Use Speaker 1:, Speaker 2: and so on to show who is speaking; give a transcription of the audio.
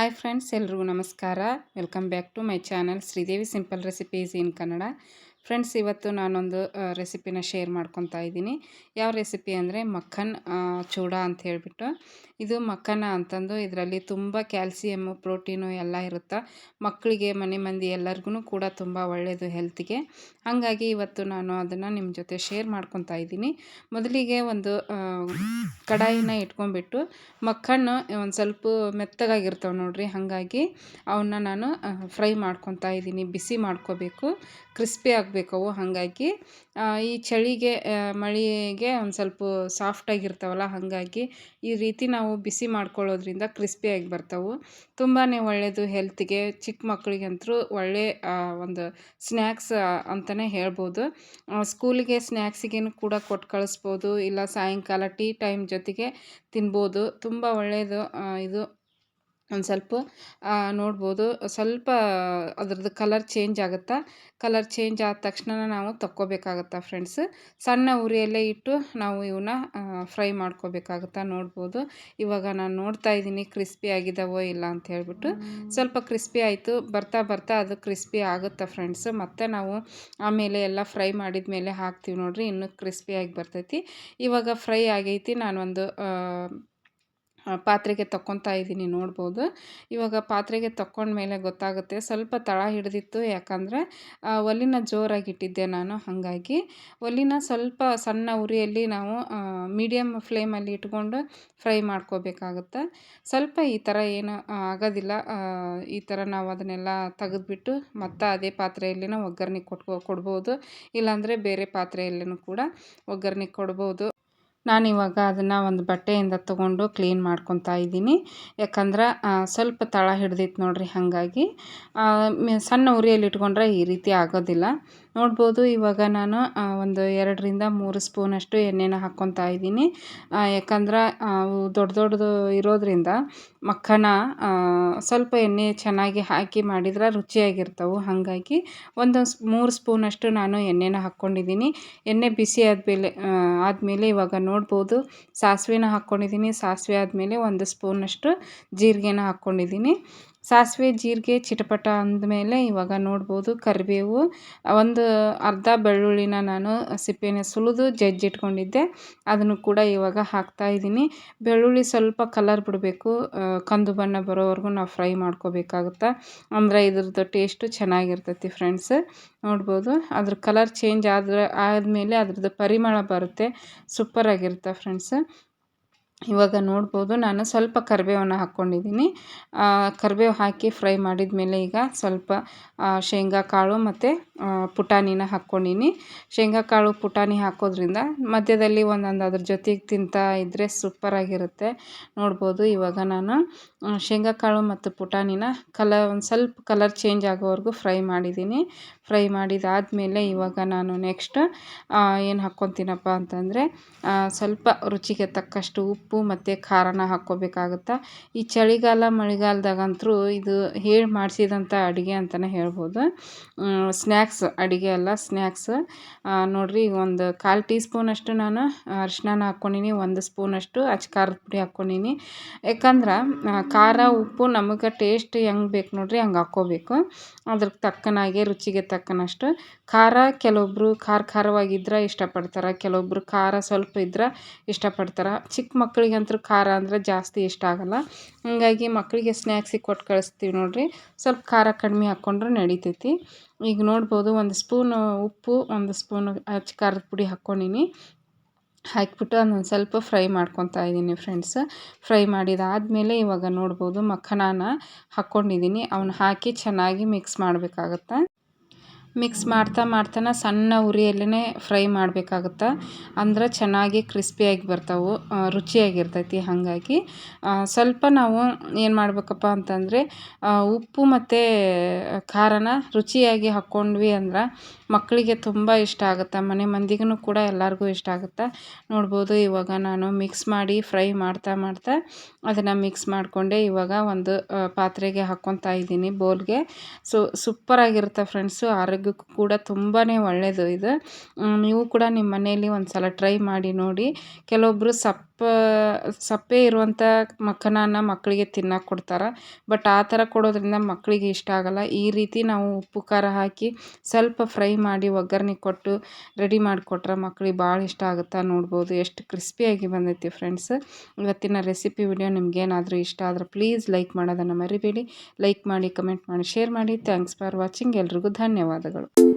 Speaker 1: Hi friends ಎಲ್ರಿಗೂ ನಮಸ್ಕಾರ. Welcome back to my channel Sridevi simple recipes in Kannada friends, ಇವತ್ತು ನಾನೊಂದು ರೆಸಿಪಿನ ಶೇರ್ ಮಾಡ್ಕೊತಾ ಇದ್ದೀನಿ. ಯಾವ ರೆಸಿಪಿ ಅಂದರೆ ಮಕ್ಕನ್ ಚೂಡ ಅಂತ ಹೇಳಿಬಿಟ್ಟು. ಇದು ಮಕ್ಕನ ಅಂತಂದು ಇದರಲ್ಲಿ ತುಂಬ ಕ್ಯಾಲ್ಸಿಯಮ್ಮು ಪ್ರೋಟೀನು ಎಲ್ಲ ಇರುತ್ತೆ? ಮಕ್ಕಳಿಗೆ, ಮನೆ ಮಂದಿ ಎಲ್ಲರಿಗೂ ಕೂಡ ತುಂಬ ಒಳ್ಳೆಯದು ಹೆಲ್ತಿಗೆ. ಹಾಗಾಗಿ ಇವತ್ತು ನಾನು ಅದನ್ನು ನಿಮ್ಮ ಜೊತೆ ಶೇರ್ ಮಾಡ್ಕೊತಾ ಇದ್ದೀನಿ. ಮೊದಲಿಗೆ ಒಂದು ಕಡಾಯಿನ ಇಟ್ಕೊಂಡ್ಬಿಟ್ಟು ಮಕ್ಕಣ್ಣು ಒಂದು ಸ್ವಲ್ಪ ಮೆತ್ತಗಾಗಿರ್ತವೆ ನೋಡಿರಿ. ಹಾಗಾಗಿ ಅವನ್ನ ನಾನು ಫ್ರೈ ಮಾಡ್ಕೊತಾ ಇದ್ದೀನಿ. ಬಿಸಿ ಮಾಡ್ಕೋಬೇಕು. ಕ್ರಿಸ್ಪಿ ಅವು ಹಾಗಾಗಿ ಈ ಚಳಿಗೆ ಮಳೆಗೆ ಒಂದು ಸ್ವಲ್ಪ ಸಾಫ್ಟಾಗಿರ್ತಾವಲ್ಲ, ಹಾಗಾಗಿ ಈ ರೀತಿ ನಾವು ಬಿಸಿ ಮಾಡ್ಕೊಳ್ಳೋದ್ರಿಂದ ಕ್ರಿಸ್ಪಿಯಾಗಿ ಬರ್ತವೆ. ತುಂಬಾ ಒಳ್ಳೆಯದು ಹೆಲ್ತಿಗೆ ಚಿಕ್ಕ ಮಕ್ಕಳಿಗಂತೂ ಒಳ್ಳೆ ಒಂದು ಸ್ನ್ಯಾಕ್ಸ್ ಅಂತಲೇ ಹೇಳ್ಬೋದು. ಸ್ಕೂಲಿಗೆ ಸ್ನ್ಯಾಕ್ಸಿಗೇನು ಕೂಡ ಕೊಟ್ಟು ಕಳಿಸ್ಬೋದು, ಇಲ್ಲ ಸಾಯಂಕಾಲ ಟೀ ಟೈಮ್ ಜೊತೆಗೆ ತಿನ್ಬೋದು. ತುಂಬ ಒಳ್ಳೆಯದು ಇದು. ಒಂದು ಸ್ವಲ್ಪ ನೋಡ್ಬೋದು. ಸ್ವಲ್ಪ ಅದ್ರದ್ದು ಕಲರ್ ಚೇಂಜ್ ಆಗುತ್ತಾ? ಕಲರ್ ಚೇಂಜ್ ಆದ ತಕ್ಷಣ ನಾವು ತಕ್ಕೋಬೇಕಾಗತ್ತಾ ಫ್ರೆಂಡ್ಸ್ ಸಣ್ಣ ಉರಿಯಲ್ಲೇ ಇಟ್ಟು ನಾವು ಇವನ್ನ ಫ್ರೈ ಮಾಡ್ಕೋಬೇಕಾಗತ್ತೆ ನೋಡ್ಬೋದು. ಇವಾಗ ನಾನು ನೋಡ್ತಾ ಇದ್ದೀನಿ ಕ್ರಿಸ್ಪಿ ಆಗಿದ್ದಾವೋ ಇಲ್ಲ ಅಂತ ಹೇಳ್ಬಿಟ್ಟು. ಸ್ವಲ್ಪ ಕ್ರಿಸ್ಪಿ ಆಯಿತು. ಬರ್ತಾ ಬರ್ತಾ ಅದು ಕ್ರಿಸ್ಪಿ ಆಗುತ್ತೆ ಫ್ರೆಂಡ್ಸ್ ಮತ್ತು ನಾವು ಆಮೇಲೆ ಎಲ್ಲ ಫ್ರೈ ಮಾಡಿದ ಮೇಲೆ ಹಾಕ್ತೀವಿ ನೋಡಿರಿ ಇನ್ನೂ ಕ್ರಿಸ್ಪಿಯಾಗಿ ಬರ್ತೈತಿ. ಇವಾಗ ಫ್ರೈ ಆಗೈತಿ. ನಾನೊಂದು ಪಾತ್ರೆಗೆ ತಕ್ಕೊತಾ ಇದ್ದೀನಿ, ನೋಡ್ಬೋದು. ಇವಾಗ ಪಾತ್ರೆಗೆ ತಕ್ಕೊಂಡ್ಮೇಲೆ ಗೊತ್ತಾಗುತ್ತೆ, ಸ್ವಲ್ಪ ತಳ ಹಿಡಿದಿತ್ತು. ಯಾಕಂದರೆ ಒಲಿನ ಜೋರಾಗಿ ಇಟ್ಟಿದ್ದೆ ನಾನು, ಹಾಗಾಗಿ. ಒಲಿನ ಸ್ವಲ್ಪ ಸಣ್ಣ ಉರಿಯಲ್ಲಿ ನಾವು ಮೀಡಿಯಮ್ ಫ್ಲೇಮಲ್ಲಿ ಇಟ್ಕೊಂಡು ಫ್ರೈ ಮಾಡ್ಕೋಬೇಕಾಗುತ್ತೆ. ಸ್ವಲ್ಪ ಈ ಥರ ಏನು ಆಗೋದಿಲ್ಲ. ಈ ಥರ ನಾವು ಅದನ್ನೆಲ್ಲ ತೆಗೆದ್ಬಿಟ್ಟು ಮತ್ತೆ ಅದೇ ಪಾತ್ರೆಯಲ್ಲಿನ ಒಗ್ಗರಣೆ ಕೊಟ್ಕೊ, ಕೊಡ್ಬೋದು. ಇಲ್ಲಾಂದರೆ ಬೇರೆ ಪಾತ್ರೆಯಲ್ಲೂ ಕೂಡ ಒಗ್ಗರಣೆ ಕೊಡ್ಬೋದು. ನಾನಿವಾಗ ಅದನ್ನು ಒಂದು ಬಟ್ಟೆಯಿಂದ ತೊಗೊಂಡು ಕ್ಲೀನ್ ಮಾಡ್ಕೊತಾ ಇದ್ದೀನಿ. ಯಾಕಂದ್ರೆ ಸ್ವಲ್ಪ ತಳ ಹಿಡ್ದಿತ್ತು ನೋಡಿರಿ ಹಾಗಾಗಿ. ಸಣ್ಣ ಉರಿಯಲ್ಲಿ ಇಟ್ಕೊಂಡ್ರೆ ಈ ರೀತಿ ಆಗೋದಿಲ್ಲ. ನೋಡ್ಬೋದು, ಇವಾಗ ನಾನು ಒಂದು ಎರಡರಿಂದ ಮೂರು ಸ್ಪೂನಷ್ಟು ಎಣ್ಣೆನ ಹಾಕ್ಕೊತಾ ಇದ್ದೀನಿ. ಯಾಕಂದ್ರೆ ದೊಡ್ಡ ದೊಡ್ಡದು ಇರೋದರಿಂದ ಮಕ್ಕನ ಸ್ವಲ್ಪ ಎಣ್ಣೆ ಚೆನ್ನಾಗಿ ಹಾಕಿ ಮಾಡಿದ್ರೆ ರುಚಿಯಾಗಿರ್ತವೆ. ಹಾಗಾಗಿ ಒಂದು ಮೂರು ಸ್ಪೂನಷ್ಟು ನಾನು ಎಣ್ಣೆನ ಹಾಕ್ಕೊಂಡಿದ್ದೀನಿ. ಎಣ್ಣೆ ಬಿಸಿ ಆದಮೇಲೆ ಆದಮೇಲೆ ಇವಾಗ ನೋಡ್ಬೋದು, ಸಾಸಿವೆನ ಹಾಕ್ಕೊಂಡಿದ್ದೀನಿ. ಸಾಸಿವೆ ಆದಮೇಲೆ ಒಂದು ಸ್ಪೂನಷ್ಟು ಜೀರಿಗೆನ ಹಾಕ್ಕೊಂಡಿದ್ದೀನಿ. ಸಾಸಿವೆ, ಜೀರಿಗೆ, ಚಿಟಪಟ ಅಂದಮೇಲೆ ಇವಾಗ ನೋಡ್ಬೋದು ಕರಿಬೇವು ಒಂದು ಅರ್ಧ ಬೆಳ್ಳುಳ್ಳಿನ ನಾನು ಸಿಪ್ಪೆನ ಸುಲಿದು ಜಜ್ಜಿಟ್ಕೊಂಡಿದ್ದೆ ಅದನ್ನು ಕೂಡ ಇವಾಗ ಹಾಕ್ತಾ ಇದ್ದೀನಿ. ಬೆಳ್ಳುಳ್ಳಿ ಸ್ವಲ್ಪ ಕಲರ್ ಬಿಡಬೇಕು. ಕಂದು ಬಣ್ಣ ಬರೋವರೆಗೂ ನಾವು ಫ್ರೈ ಮಾಡ್ಕೋಬೇಕಾಗುತ್ತೆ? ಅಂದರೆ ಇದ್ರದ್ದು ಟೇಸ್ಟು ಚೆನ್ನಾಗಿರ್ತೈತಿ ಫ್ರೆಂಡ್ಸ್. ನೋಡ್ಬೋದು. ಅದ್ರ ಕಲರ್ ಚೇಂಜ್ ಆದ್ರೆ, ಆದಮೇಲೆ ಅದ್ರದ್ದು ಪರಿಮಳ ಬರುತ್ತೆ. ಸೂಪರಾಗಿರುತ್ತೆ ಫ್ರೆಂಡ್ಸ್. ಇವಾಗ ನೋಡ್ಬೋದು, ನಾನು ಸ್ವಲ್ಪ ಕರಿಬೇವನ್ನ ಹಾಕ್ಕೊಂಡಿದ್ದೀನಿ. ಕರಿಬೇವು ಹಾಕಿ ಫ್ರೈ ಮಾಡಿದ ಮೇಲೆ ಈಗ ಸ್ವಲ್ಪ ಶೇಂಗಾ ಕಾಳು ಮತ್ತು ಪುಟಾಣಿನ ಹಾಕ್ಕೊಂಡೀನಿ. ಶೇಂಗಾ ಕಾಳು, ಪುಟಾಣಿ ಹಾಕೋದ್ರಿಂದ ಮಧ್ಯದಲ್ಲಿ ಒಂದೊಂದು ಅದ್ರ ಜೊತೆಗೆ ತಿಂತಾ ಇದ್ದರೆ ಸೂಪರಾಗಿರುತ್ತೆ ನೋಡ್ಬೋದು, ಇವಾಗ ನಾನು ಶೇಂಗಾ ಕಾಳು ಮತ್ತು ಪುಟಾಣಿನ ಕಲರ್, ಒಂದು ಸ್ವಲ್ಪ ಕಲರ್ ಚೇಂಜ್ ಆಗೋವರೆಗೂ ಫ್ರೈ ಮಾಡಿದ್ದೀನಿ. ಫ್ರೈ ಮಾಡಿದಾದಮೇಲೆ ಇವಾಗ ನಾನು ನೆಕ್ಸ್ಟ್ ಏನು ಹಾಕ್ಕೊತೀನಪ್ಪ ಅಂತಂದರೆ ಸ್ವಲ್ಪ ರುಚಿಗೆ ತಕ್ಕಷ್ಟು ಉಪ್ಪು ಮತ್ತು ಖಾರನ ಹಾಕ್ಕೋಬೇಕಾಗುತ್ತೆ? ಈ ಚಳಿಗಾಲ, ಮಳೆಗಾಲದಾಗಂತೂ ಇದು ಹೇಳಿ ಮಾಡಿಸಿದಂಥ ಅಡುಗೆ ಅಂತಲೇ ಹೇಳ್ಬೋದು. ಸ್ನ್ಯಾಕ್ಸ್ ಅಡುಗೆ ಅಲ್ಲ, ಸ್ನ್ಯಾಕ್ಸ್. ನೋಡಿರಿ ಒಂದು ಕಾಲು ಟೀ ಸ್ಪೂನಷ್ಟು ನಾನು ಅರಿಶಿನ ಹಾಕ್ಕೊಂಡೀನಿ, ಒಂದು ಸ್ಪೂನಷ್ಟು ಖಾರದ ಪುಡಿ ಹಾಕ್ಕೊಂಡೀನಿ. ಯಾಕಂದ್ರೆ ಖಾರ, ಉಪ್ಪು ನಮಗೆ ಟೇಸ್ಟ್ ಹೆಂಗೆ ಬೇಕು ನೋಡಿರಿ ಹಂಗೆ ಹಾಕ್ಕೋಬೇಕು. ಅದ್ರ ತಕ್ಕನಾಗೆ, ರುಚಿಗೆ ತಕ್ಕನಷ್ಟು. ಖಾರ ಕೆಲವೊಬ್ಬರು ಖಾರ ಖಾರವಾಗಿದ್ರೆ ಇಷ್ಟಪಡ್ತಾರೆ, ಕೆಲವೊಬ್ರು ಖಾರ ಸ್ವಲ್ಪ ಇದ್ರೆ ಇಷ್ಟಪಡ್ತಾರೆ. ಚಿಕ್ಕ ಮಕ್ಕಳಿಗಂತೂ ಖಾರ ಅಂದರೆ ಜಾಸ್ತಿ ಇಷ್ಟ ಆಗೋಲ್ಲ. ಹಾಗಾಗಿ ಮಕ್ಕಳಿಗೆ ಸ್ನ್ಯಾಕ್ಸಿಗೆ ಕೊಟ್ಟು ಕಳಿಸ್ತೀವಿ ನೋಡಿರಿ. ಸ್ವಲ್ಪ ಖಾರ ಕಡಿಮೆ ಹಾಕ್ಕೊಂಡ್ರೆ ನಡಿತೈತಿ. ಈಗ ನೋಡ್ಬೋದು ಒಂದು ಸ್ಪೂನು ಉಪ್ಪು, ಒಂದು ಸ್ಪೂನು ಹಚ್ಚಿ ಖಾರದ ಪುಡಿ ಹಾಕ್ಕೊಂಡೀನಿ ಹಾಕಿಬಿಟ್ಟು ಅದನ್ನು ಸ್ವಲ್ಪ ಫ್ರೈ ಮಾಡ್ಕೊತಾ ಇದ್ದೀನಿ ಫ್ರೆಂಡ್ಸ್. ಫ್ರೈ ಮಾಡಿದಾದಮೇಲೆ ಇವಾಗ ನೋಡ್ಬೋದು ಮಖನಾನ ಹಾಕ್ಕೊಂಡಿದ್ದೀನಿ ಅವನ್ನ ಹಾಕಿ ಚೆನ್ನಾಗಿ ಮಿಕ್ಸ್ ಮಾಡಬೇಕಾಗತ್ತೆ? ಮಿಕ್ಸ್ ಮಾಡ್ತಾ ಮಾಡ್ತಾನೆ ಸಣ್ಣ ಉರಿಯಲ್ಲೇ ಫ್ರೈ ಮಾಡಬೇಕಾಗುತ್ತೆ? ಅಂದ್ರೆ ಚೆನ್ನಾಗಿ ಕ್ರಿಸ್ಪಿಯಾಗಿ ಬರ್ತಾವೆ ರುಚಿಯಾಗಿರ್ತೈತಿ ಹಾಗಾಗಿ. ಸ್ವಲ್ಪ ನಾವು ಏನು ಮಾಡಬೇಕಪ್ಪ ಅಂತಂದರೆ ಉಪ್ಪು ಮತ್ತು ಖಾರನ ರುಚಿಯಾಗಿ ಹಾಕ್ಕೊಂಡ್ವಿ ಅಂದ್ರೆ ಮಕ್ಕಳಿಗೆ ತುಂಬ ಇಷ್ಟ ಆಗುತ್ತೆ? ಮನೆ ಮಂದಿಗೂ ಕೂಡ ಎಲ್ಲರಿಗೂ ಇಷ್ಟ ಆಗುತ್ತೆ? ನೋಡ್ಬೋದು, ಇವಾಗ ನಾನು ಮಿಕ್ಸ್ ಮಾಡಿ ಫ್ರೈ ಮಾಡ್ತಾ ಮಾಡ್ತಾ ಅದನ್ನು ಮಿಕ್ಸ್ ಮಾಡಿಕೊಂಡೆ ಇವಾಗ ಒಂದು ಪಾತ್ರೆಗೆ ಹಾಕ್ಕೊತಾ ಇದ್ದೀನಿ ಬೋಲ್ಗೆ ಸೊ ಸೂಪರಾಗಿರುತ್ತೆ ಫ್ರೆಂಡ್ಸು ಆರೋಗ್ಯ ಆರೋಗ್ಯಕ್ಕೂ ಕೂಡ ತುಂಬಾ ಒಳ್ಳೆಯದು ಇದು. ನೀವು ಕೂಡ ನಿಮ್ಮ ಮನೆಯಲ್ಲಿ ಒಂದು ಸಲ ಟ್ರೈ ಮಾಡಿ ನೋಡಿ. ಕೆಲವೊಬ್ಬರು ಸಪ್ಪೆ ಸಪ್ಪೆ ಇರುವಂಥ ಮಖನನ್ನ ಮಕ್ಕಳಿಗೆ ತಿನ್ನಕ್ಕೆ ಕೊಡ್ತಾರೆ. ಬಟ್ ಆ ಥರ ಕೊಡೋದ್ರಿಂದ ಮಕ್ಕಳಿಗೆ ಇಷ್ಟ ಆಗಲ್ಲ. ಈ ರೀತಿ ನಾವು ಉಪ್ಪು, ಖಾರ ಹಾಕಿ ಸ್ವಲ್ಪ ಫ್ರೈ ಮಾಡಿ ಒಗ್ಗರಣೆ ಕೊಟ್ಟು ರೆಡಿ ಮಾಡಿಕೊಟ್ರೆ ಮಕ್ಳಿಗೆ ಭಾಳ ಇಷ್ಟ ಆಗುತ್ತೆ ನೋಡ್ಬೋದು. ಎಷ್ಟು ಕ್ರಿಸ್ಪಿಯಾಗಿ ಬಂದೈತಿ ಫ್ರೆಂಡ್ಸ್. ಇವತ್ತಿನ ರೆಸಿಪಿ ವಿಡಿಯೋ ನಿಮ್ಗೇನಾದರೂ ಇಷ್ಟ ಆದರೆ ಪ್ಲೀಸ್ ಲೈಕ್ ಮಾಡೋದನ್ನು ಮರಿಬೇಡಿ. ಲೈಕ್ ಮಾಡಿ, ಕಮೆಂಟ್ ಮಾಡಿ, ಶೇರ್ ಮಾಡಿ. Thanks for watching. ಎಲ್ರಿಗೂ ಧನ್ಯವಾದಗಳು.